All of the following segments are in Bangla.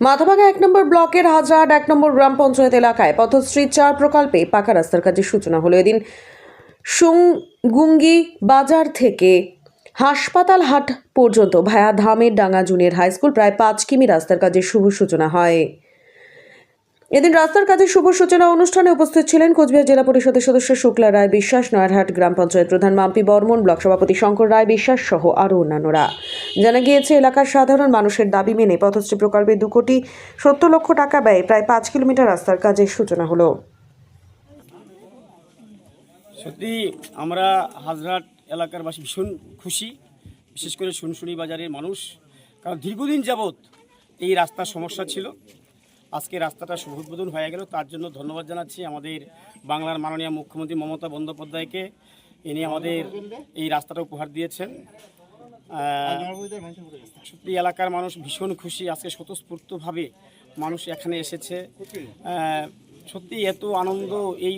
মাথাভাঙা এক নম্বর ব্লকের হাজার এক নম্বর গ্রাম পঞ্চায়েত এলাকায় পথশ্রী চার প্রকল্পে পাকা রাস্তার কাজে সূচনা হলো। এদিন সুংগুঙ্গি বাজার থেকে হাসপাতাল হাট পর্যন্ত ভায়া ধামের ডাঙ্গা জুনিয়র হাই স্কুল প্রায় পাঁচ কিমি রাস্তার কাজে শুভ সূচনা হয়। এদিন রাস্তার কাজে শুভ সূচনা অনুষ্ঠানে উপস্থিত ছিলেন কোচবিহার জেলা পরিষদের সদস্য শুক্লা রায় বিশ্বাস, নয়ারহাট গ্রাম পঞ্চায়েত প্রধান মাম্পি বর্মন, ব্লক সভাপতি শঙ্কর রায় বিশ্বাস সহ আরও অন্যান্যরা। জানা গিয়েছে, এলাকার সাধারণ মানুষের দাবি মেনে পথশ্রী প্রকল্পে দু কোটি সত্তর লক্ষ টাকা ব্যয়ে প্রায় পাঁচ কিলোমিটার রাস্তার কাজের সূচনা হলো। সত্যি আমরা হাজরাট এলাকার বাসী ভীষণ খুশি, বিশেষ করে শুনশুনি বাজারের মানুষ। কারণ দীর্ঘদিন যাবৎ এই রাস্তার সমস্যা ছিল। আজকে রাস্তাটা শুভ উদ্বোধন হয়ে গেল। তার জন্য ধন্যবাদ জানাচ্ছি আমাদের বাংলার মাননীয় মুখ্যমন্ত্রী মমতা বন্দ্যোপাধ্যায়কে। ইনি আমাদের এই রাস্তাটা উপহার দিয়েছেন। সত্যি এলাকার মানুষ ভীষণ খুশি। আজকে স্বতঃস্ফূর্তভাবে মানুষ এখানে এসেছে। সত্যি এত আনন্দ এই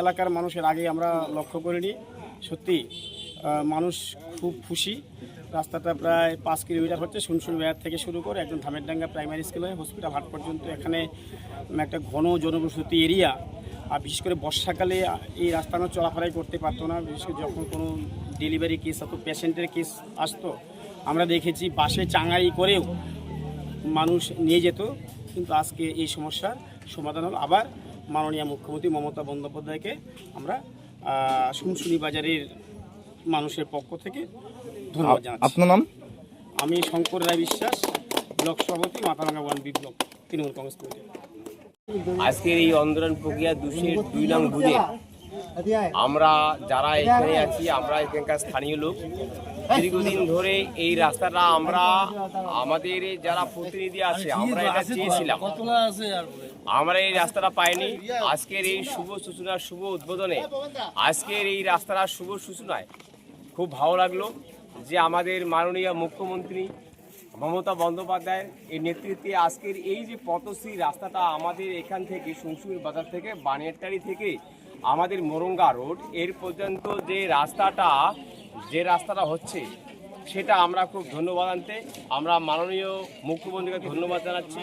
এলাকার মানুষের আগে আমরা লক্ষ্য করিনি। সত্যি মানুষ খুব খুশি। রাস্তাটা প্রায় পাঁচ কিলোমিটার হচ্ছে শুনশুন বাজার থেকে শুরু করে একদম ধামেরডাঙ্গা প্রাইমারি স্কুল হয়ে হসপিটাল হাট পর্যন্ত এখানে একটা ঘন জনবসতি এরিয়া আর বিশেষ করে বর্ষাকালে এই রাস্তা আমরা চলাফেরাই করতে পারতো না। বিশেষ করে যখন কোনো ডেলিভারি কেস হতো পেশেন্টের কেস আসতো, আমরা দেখেছি বাসে চাঙাই করেও মানুষ নিয়ে যেত। কিন্তু আজকে এই সমস্যার সমাধান হল। আবার মাননীয় মুখ্যমন্ত্রী মমতা বন্দ্যোপাধ্যায়কে আমরা শুনশুনি বাজারের মানুষের পক্ষ থেকে ধন্যবাদ জানাচ্ছি। আপনার নাম? আমি শঙ্কর রায় বিশ্বাস ব্লক সভাপতি Mathabhanga one B block Trinamool Congress committee. আজকের এই আন্দোলন প্রক্রিয়া দুশের দুই নং বুঝে আমরা যারা এখানে আছি আমরা এখানকার স্থানীয় লোক। দীর্ঘদিন ধরে এই রাস্তাটা আমরা আমাদের যারা প্রতিনিধি আছে আমরা এটা চেয়েছিলাম। আমরা এই রাস্তাটা পাইনি। আজকের এই শুভ সূচনার শুভ উদ্বোধনে আজকের এই রাস্তাটা শুভ সূচনায় খুব ভালো লাগল যে আমাদের মাননীয় মুখ্যমন্ত্রী মমতা বন্দ্যোপাধ্যায়ের এই নেতৃত্বে আজকের এই যে পথশ্রী রাস্তাটা আমাদের এখান থেকে শুনশুর বাজার থেকে, বানিয়ারটারি থেকে, আমাদের মোরঙ্গা রোড, এর পর্যন্ত যে রাস্তাটা যে রাস্তাটা হচ্ছে, সেটা আমরা খুব ধন্যবাদ আনতে, আমরা মাননীয় মুখ্যমন্ত্রীকে ধন্যবাদ জানাচ্ছি।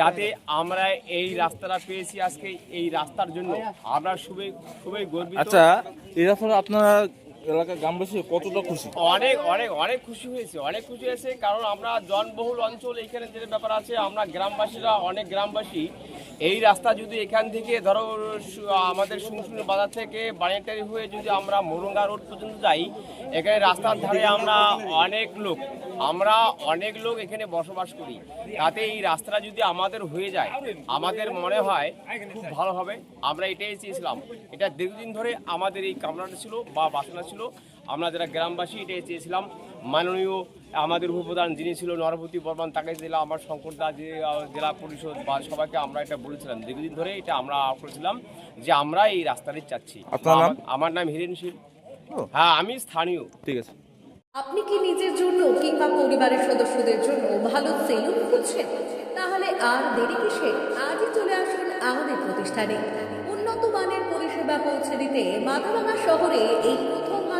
যাতে আমরা এই রাস্তাটা পেয়েছি আজকে, এই রাস্তার জন্য। আমরা খুবই খুবই গর্বিত। আচ্ছা এই রাস্তাটা আপনারা এলাকার গ্রামবাসী কতটা খুশি? অনেক অনেক অনেক খুশি হয়েছে, অনেক খুশি হয়েছে। কারণ আমরা জনবহুল অঞ্চল এখানে যে ব্যাপার আছে, আমরা গ্রামবাসীরা অনেক গ্রামবাসী এই রাস্তা যদি এখান থেকে ধরো, আমাদের শুনশুনি বাজার থেকে বানিয়াটারি হয়ে যদি আমরা মোরঙ্গা রোড পর্যন্ত যাই, এখানে রাস্তার ধারে আমরা অনেক লোক, আমরা অনেক লোক এখানে বসবাস করি। তাতে এই রাস্তাটা যদি আমাদের হয়ে যায়, আমাদের মনে হয় খুব ভালো হবে। আমরা এটাই চেয়েছিলাম। এটা দীর্ঘদিন ধরে আমাদের এই কামনাটা ছিল বা বাসনা ছিল। আমরা যারা গ্রামবাসী এটাই চেয়েছিলাম। মাননীয় আমাদের উপপ্রধান যিনি ছিল নরপতি বর্মান তাকে জেলা আমার শঙ্করদা যে জেলা পরিষদ বা সবাইকে আমরা এটা বলেছিলাম। দীর্ঘদিন ধরে এটা আমরা করেছিলাম যে আমরা এই রাস্তাটি চাচ্ছি। আমার- আমার নাম হিরেন শীল। হ্যাঁ আমি স্থানীয়। ঠিক আছে। আপনি কি নিজের জন্য কিংবা পরিবারের সদস্যদের জন্য ভালো সেলুন খুঁজছেন? তাহলে আর দেরি কিসে? আজই চলে আসুন আমাদের প্রতিষ্ঠানে। উন্নত মানের পরিষেবা পৌঁছে দিতে মাথাভাঙা শহরে এই